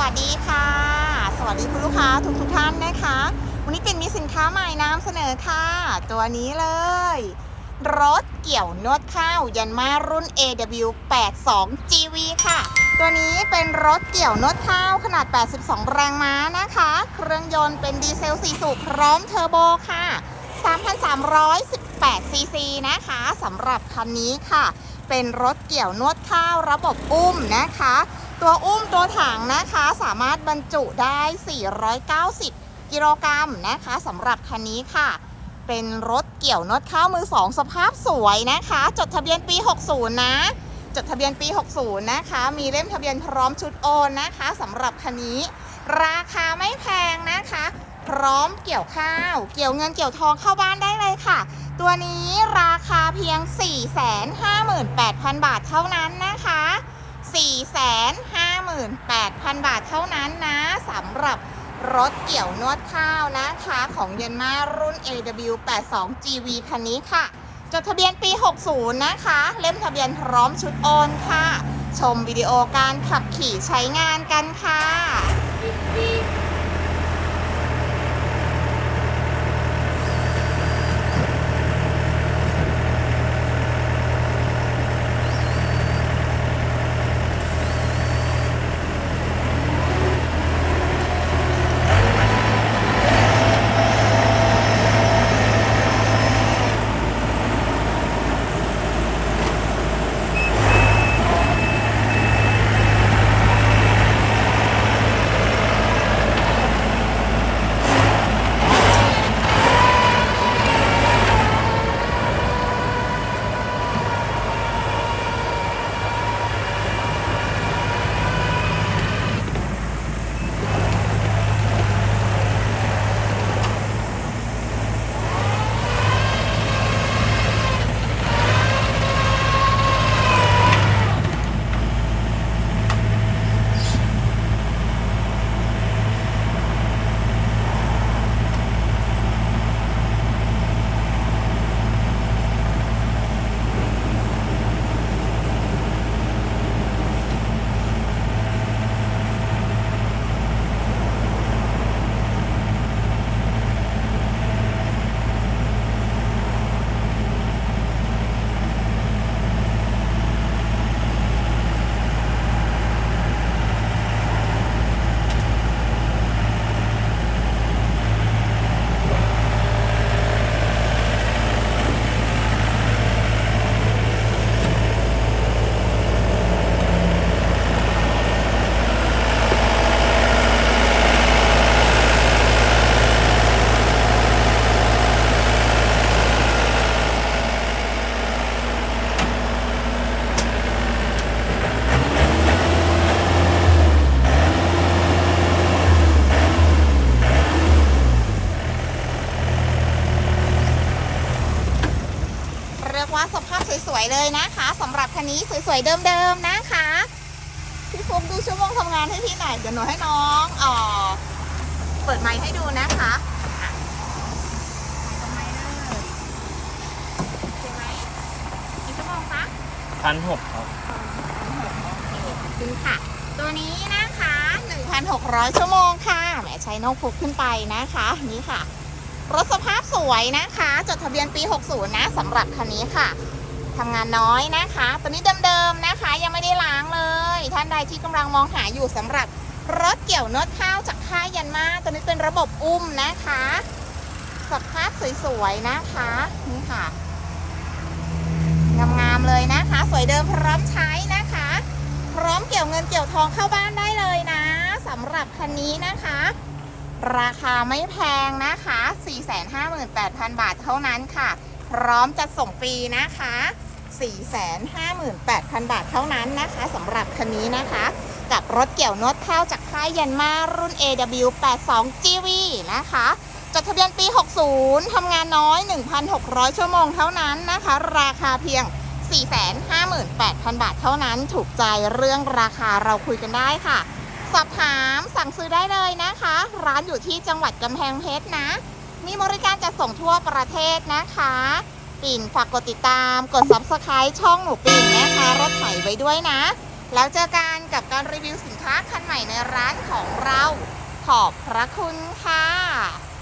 วัสดีค่ะ สวัสดีคุณลูกค้าทุกทุกท่านนะคะ วันนี้เป็นมีสินค้าใหม่นำเสนอค่ะ ตัวนี้เลย รถเกี่ยวนวดข้าวยันมารุ่น AW82 GV ค่ะ ตัวนี้เป็นรถเกี่ยวนวดข้าวขนาด 82 แรงม้านะคะ เครื่องยนต์เป็นดีเซล 4 สูบพร้อมเทอร์โบค่ะ 3,318ซีซีนะคะสำหรับคันนี้ค่ะ เป็นรถเกี่ยวนวดข้าวระบบอุ้มนะคะ ตัวอุ้มตัวถังนะคะสามารถบรรจุได้ 490 กิโลกรัมนะคะสำหรับคันนี้ค่ะ เป็นรถเกี่ยวนวดข้าวมือสองสภาพสวยนะคะ จดทะเบียนปี 60 นะ จดทะเบียนปี 60 นะคะ มีเล่มทะเบียนพร้อมชุดโอนนะคะสำหรับคันนี้ ราคาไม่แพงนะคะ พร้อมเกี่ยวข้าว เกี่ยวเงินเกี่ยวทองเข้าบ้านได้เลยค่ะ ตัวนี้ราคาเพียง 458,000 บาทเท่านั้นนะคะ 458,000 บาทเท่านั้นนะสำหรับรถเกี่ยวนวดข้าวนะคะ ของเยนมารุ่น AW82 GV คันนี้ค่ะ จดทะเบียนปี 60 นะคะ เล่มทะเบียนพร้อมชุดโอนค่ะ ชมวิดีโอการขับขี่ใช้งานกันค่ะ สภาพสวยๆเลยนะคะสำหรับคันนี้สวยๆเดิมๆนะคะพี่ฟุกดูชั่วโมงทำงานให้พี่หน่อยเดี๋ยวหนูให้น้องเอ่อเปิดไมค์ให้ดูนะคะอะทำไมนะโอเคไหมกี่ชั่วโมงคะพันหกครับขอบคุณค่ะ ตัวนี้นะคะ 1,600 ชั่วโมงค่ะแหมใช้นกฟุกขึ้นไปนะคะ นี่ค่ะ รถสภาพสวยนะคะ จดทะเบียนปี 60 นะสำหรับคันนี้ค่ะทำงานน้อยนะคะ ตัวนี้เดิมๆนะคะ ยังไม่ได้ล้างเลย ท่านใดที่กำลังมองหาอยู่สำหรับรถเกี่ยวนวดข้าวจากค่ายยันมาตัวนี้เป็นระบบอุ้มนะคะสภาพสวยๆนะคะนี่ค่ะงามๆเลยนะคะ สวยเดิมพร้อมใช้นะคะ พร้อมเกี่ยวเงินเกี่ยวทองเข้าบ้านได้เลยนะสำหรับคันนี้นะคะ ราคาไม่แพงนะคะ 458,000 บาทเท่านั้นค่ะ พร้อมจะส่งฟรีนะคะ 458,000 บาทเท่านั้นนะคะสำหรับคันนี้นะคะ กับรถเกี่ยวนวดข้าวจากค่ายยันมารุ่น AW82 GV นะคะ จดทะเบียนปี 60 ทำงานน้อย 1,600 ชั่วโมงเท่านั้นนะคะ ราคาเพียง 458,000 บาทเท่านั้น ถูกใจเรื่องราคาเราคุยกันได้ค่ะ สอบถามสั่งซื้อได้เลยนะคะ ร้านอยู่ที่จังหวัดกำแพงเพชรนะ มีบริการจัดส่งทั่วประเทศนะคะ ปิ่นฝากกดติดตาม กด subscribe ช่องหนูปิ่นนะคะรถไถไว้ด้วยนะ แล้วเจอกันกับการรีวิวสินค้าคันใหม่ในร้านของเรา ขอบพระคุณค่ะ